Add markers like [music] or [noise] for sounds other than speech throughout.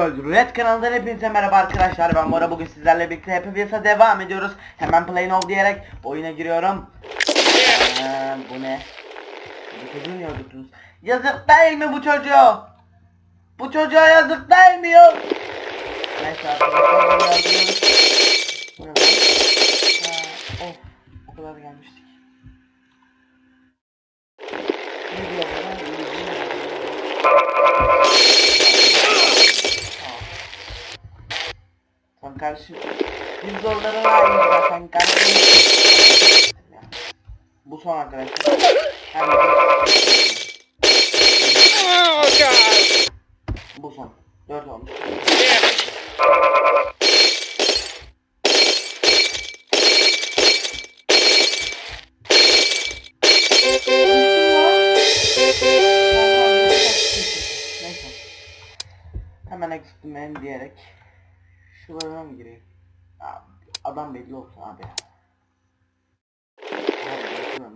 Göl Red kanalından hepinize merhaba arkadaşlar ben Bora bugün sizlerle birlikte Happy Wheels'a devam ediyoruz Hemen play now diyerek oyuna giriyorum ee, Bu ne? Bu çocuğu niye öldürdünüz? Yazık değil mi bu çocuğa? Bu çocuğa yazık değil mi ya? Neyse arkadaşlar of o kadar gelmiştik karşı bir zorları var zaten karşı Bu son arkadaşlar. God! bu son. Dört olmuş. Hemen experiment diyerek şu bölüme mi gireyim? Adam belli olsun abi ya.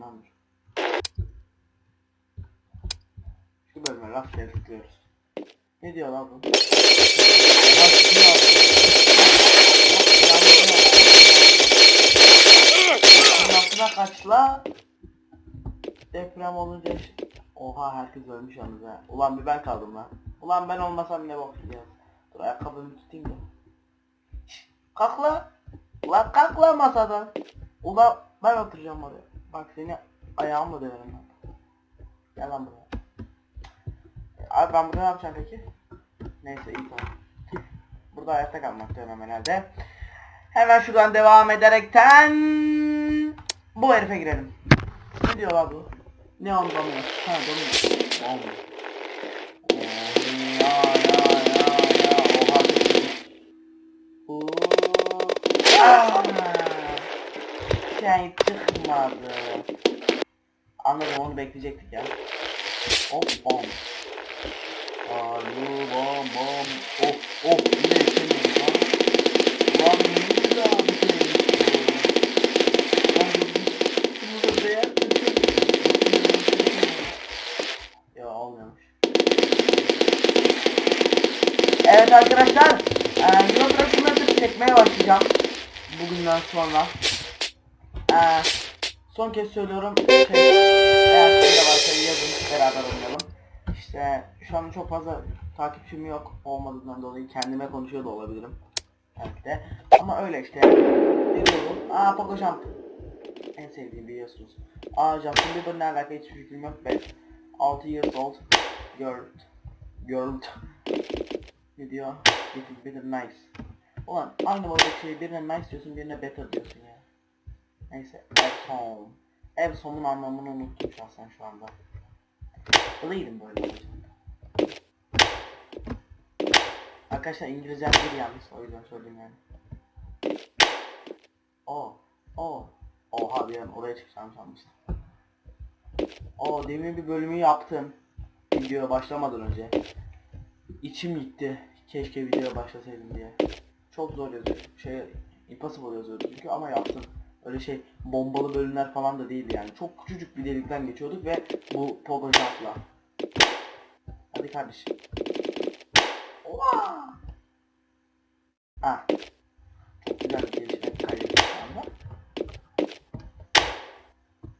Abi. Şu bölüme rastgele tıklıyoruz. Ne diyor lan bu? Altına kaç la? Deprem olunca Oha herkes ölmüş yalnız ha. Ulan bir ben kaldım lan. Ulan ben olmasam ne yiyeceğiz. Dur ayakkabımı tutayım da. Kalk la. Ulan kalk la masadan. Ulan ben oturacağım oraya. Bak seni ayağımla döverim ben. Gel lan buraya. E, Abi ben burada ne yapacağım peki? Neyse iyi tamam. Burada hayatta kalmak diyorum herhalde. Hemen şuradan devam ederekten bu herife girelim. Ne diyor lan bu? Ne anlamıyor? Ha donuyor. Olmuyor. Şey çıkmadı. Anladım onu bekleyecektik ya. Hop bom. Alu bom bom. Of of ne içemiyorum lan. Lan ne güzel bir şey. Lan bunu da beğendim. Ya olmuyormuş. Evet arkadaşlar, Euro Simulator çekmeye başlayacağım. Bugünden sonra. Eee son kez söylüyorum, şey, eğer size de varsa yazın, beraber oynayalım. İşte şu an çok fazla takipçim yok olmadığından dolayı kendime konuşuyor da olabilirim. Belki de. Ama öyle işte. Biliyorum. Aa Poco Jump. En sevdiğim biliyorsunuz. Aa Justin Bieber ne alaka hiçbir fikrim yok be. 6 years old girl girl ne diyor? It is better nice. Ulan aynı boydaki şeyi birine nice diyorsun birine better diyorsun. Neyse. Ev sonun anlamını unuttum şahsen şu anda. Öyleydim böyle olacak. Arkadaşlar İngilizcem bir yalnız o yüzden söyleyeyim yani. O, o, oha bir an oraya çıkacağım sanmıştım. O demin bir bölümü yaptım. Videoya başlamadan önce. İçim gitti. Keşke videoya başlasaydım diye. Çok zor yazıyor. Şey impossible yazıyordu çünkü ama yaptım. Öyle şey bombalı bölümler falan da değildi yani. Çok küçücük bir delikten geçiyorduk ve bu pogo jump'la. Hadi kardeşim. Oha! Ah. Çok güzel bir gelişme kaydettik şu anda.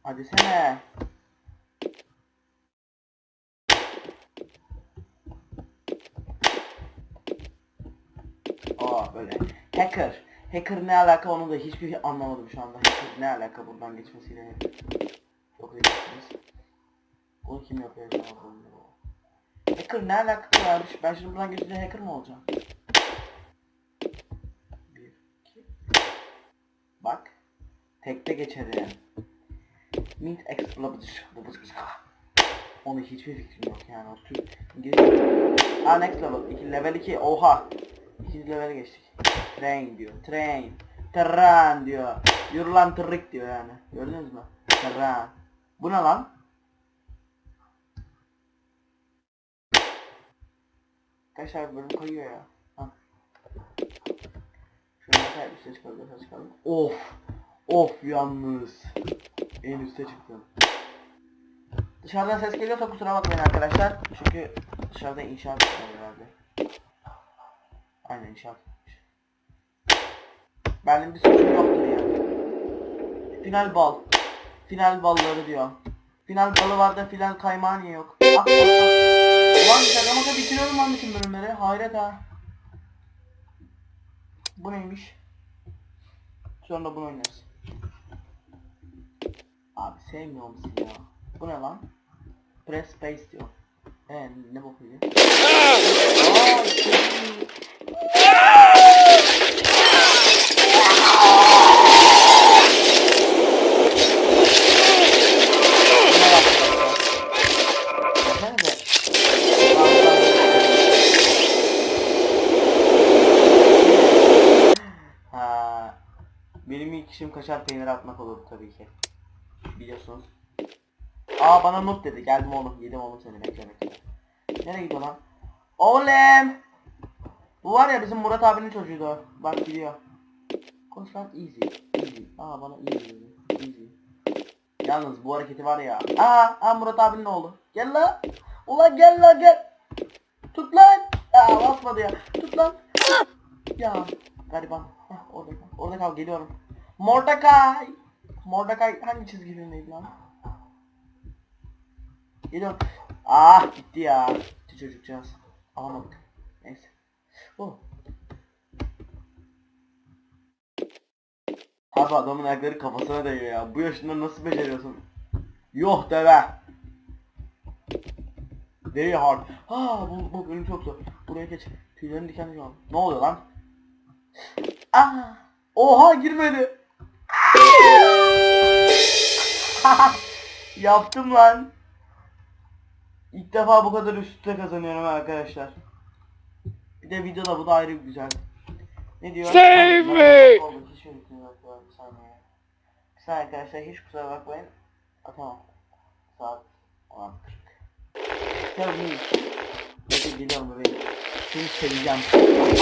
Hadi sene. Aa böyle. Hacker. Hacker ne alaka onu da hiçbir anlamadım şu anda. Hacker ne alaka buradan geçmesiyle. Çok değişikmiş. Bunu kim yapıyor? Hacker ne alaka varmış? Ben şimdi buradan geçince hacker mı olacağım? Bir, iki. Bak. Tekte geçerim. Mint Explosion. Onu hiçbir fikrim yok yani. O Türk. Aa next level. 2 level 2. Oha. İkinci level'e geçtik. Train diyor. Train. Terran diyor. Yürü lan diyor yani. Gördünüz mü? Terran. Bu ne lan? Arkadaşlar bölüm kayıyor ya. Ha. Şöyle üstte çıkalım, üstte çıkalım. Of! Of yalnız. En üste çıktım. Dışarıdan ses geliyorsa kusura bakmayın arkadaşlar. Çünkü dışarıda inşaat var herhalde. Aynen inşaat. Benim bir suçum yoktur yani. Final bal. Final balları diyor. Final balı var da final kaymağı niye yok? Ah, ah, ah. Ulan bitiriyorum lan bütün bölümleri. Hayret ha. Bu neymiş? Sonra bunu oynarız. Abi sevmiyor musun ya? Bu ne lan? Press space diyor. Eee ne bakıyor? Aa, benim ilk işim kaşar peyniri atmak olur tabii ki. Biliyorsunuz. Aa bana noob dedi. Geldim oğlum. Yedim oğlum seni. Bekle bekle. Nereye gidiyor lan? Oğlum! Bu var ya bizim Murat abinin çocuğuydu. o. Bak gidiyor. Lan easy. Easy. Aa bana easy dedi. Easy. Yalnız bu hareketi var ya. Aa, aa Murat abinin oğlu. Gel lan. Ulan gel lan gel. Tut lan. Aa basmadı ya. Tut lan. Ya gariban. Heh, orada kal. Orada kal geliyorum. Mordecai. Mordecai hangi çizgi filmdeydi lan? Geliyorum. Ah gitti ya. Çocukcağız. Alamadık. Neyse. Oh. Abi adamın ayakları kafasına değiyor ya. Bu yaşında nasıl beceriyorsun? Yoh deve. Very hard. Ha bu, bu bölüm çok zor. Buraya geç. Tüylerim diken diken. Ne oluyor lan? Aa! Oha girmedi. [laughs] Yaptım lan. İlk defa bu kadar üstte kazanıyorum arkadaşlar. Bir de videoda bu da ayrı bir güzel. Ne diyor? Save me! Bir saniye. Arkadaşlar hiç kusura bakmayın. Aa, tamam. Saat 16.40. Save me. Bekle geliyorum bebeğim. Seni seveceğim.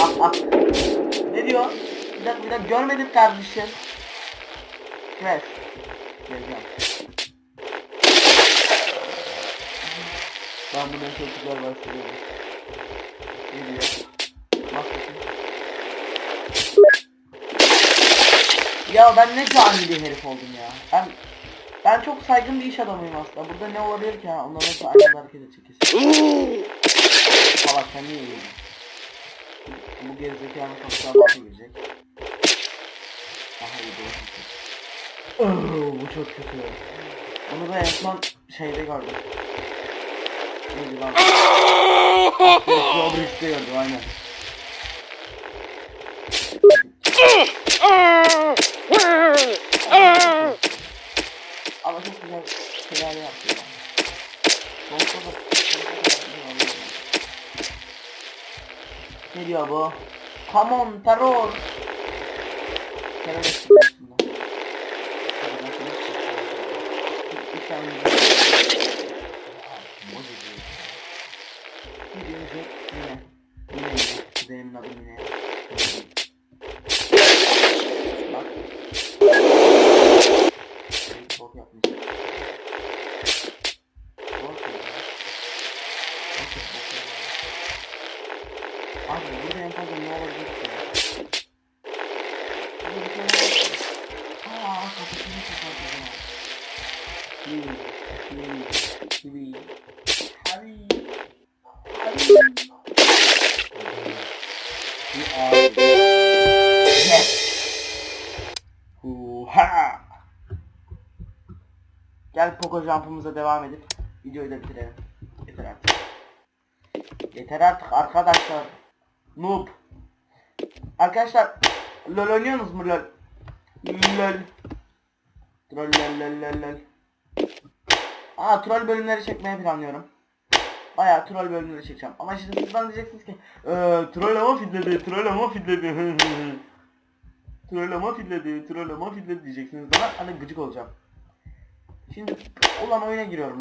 Ah, ah. ne diyor? Bir dakika bir dakika görmedim kardeşim. Press. Geleceğim. Ben bundan çok güzel bahsediyorum. Ne diyor? Ya ben ne cani bir herif oldum ya. Ben ben çok saygın bir iş adamıyım aslında. Burada ne olabilir ki ha? Onların hepsi aynı hareket edecek kesin. Salak sen niye yiyorsun? Bu gerizekanın kafasına nasıl girecek? Aha iyi doğru. Oh, bu çok kötü. Bunu da en son şeyde gördüm. Neydi lan? [laughs] Robrix'te gördüm aynen. Ama çok güzel şeyler yaptı ya. Sonsuza da sonsuza kadar iyi oynuyor. Ne diyor bu? Come on terror. Terör etsin aslında. Huha. Gel Poco Jump'ımıza devam edip videoyu da bitirelim. Yeter artık. Yeter artık arkadaşlar. Noob. Arkadaşlar LOL oynuyorsunuz mu LOL? LOL. Troll lol lol lol lol. Aa troll bölümleri çekmeyi planlıyorum. Bayağı troll bölümleri çekeceğim. Ama şimdi siz bana diyeceksiniz ki eee troll ama fidledi, troll ama fidledi. [laughs] troll ama fidledi, troll ama fidledi diyeceksiniz bana. Hani gıcık olacağım. Şimdi ulan oyuna giriyorum.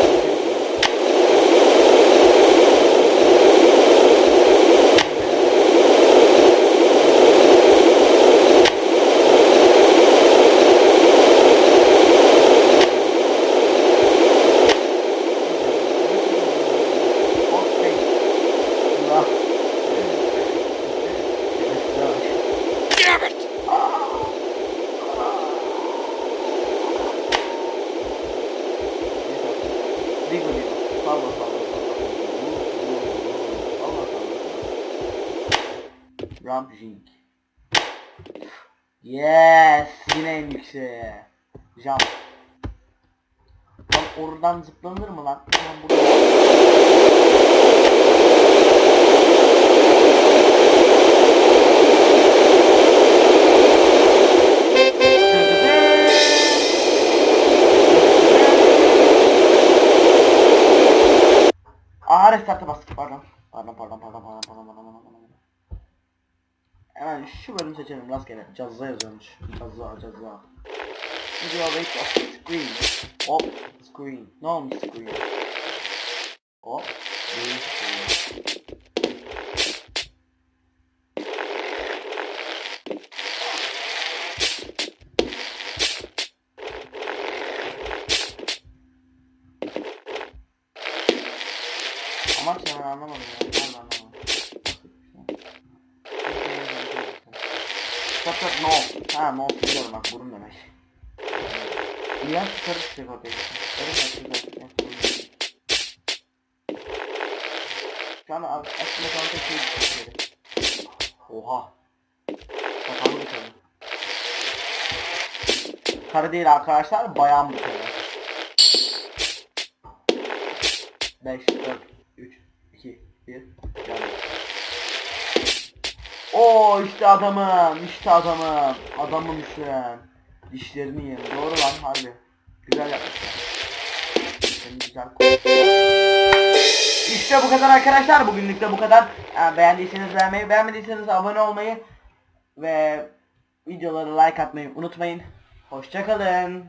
Jumping. Yes. Yine en yükseğe. Jump. Lan oradan zıplanır mı lan? Lan burada. Aha restart'a bastık. Pardon Hemen şu bölümü seçelim rastgele. Cazza yazıyormuş. Cazza cazza. Video wait of screen. Hop screen. Ne screen? Hop. Screen. No. Ha no biliyorum bak burun demek. Çıkacak ortaya? Çıkarı çıkacak çıkacak. Şu an aslında tek şey çıkıyor. Oha. Sakallı bir karı. Karı değil arkadaşlar bayan bir karı. 5, 4, 3, 2, 1, yani. Oo işte adamım, işte adamım. Adamım sen. Dişlerini yerim. Doğru lan harbi. Güzel yapmışlar. Güzel. İşte bu kadar arkadaşlar. Bugünlük de bu kadar. Ee, beğendiyseniz beğenmeyi, beğenmediyseniz abone olmayı ve videoları like atmayı unutmayın. Hoşçakalın.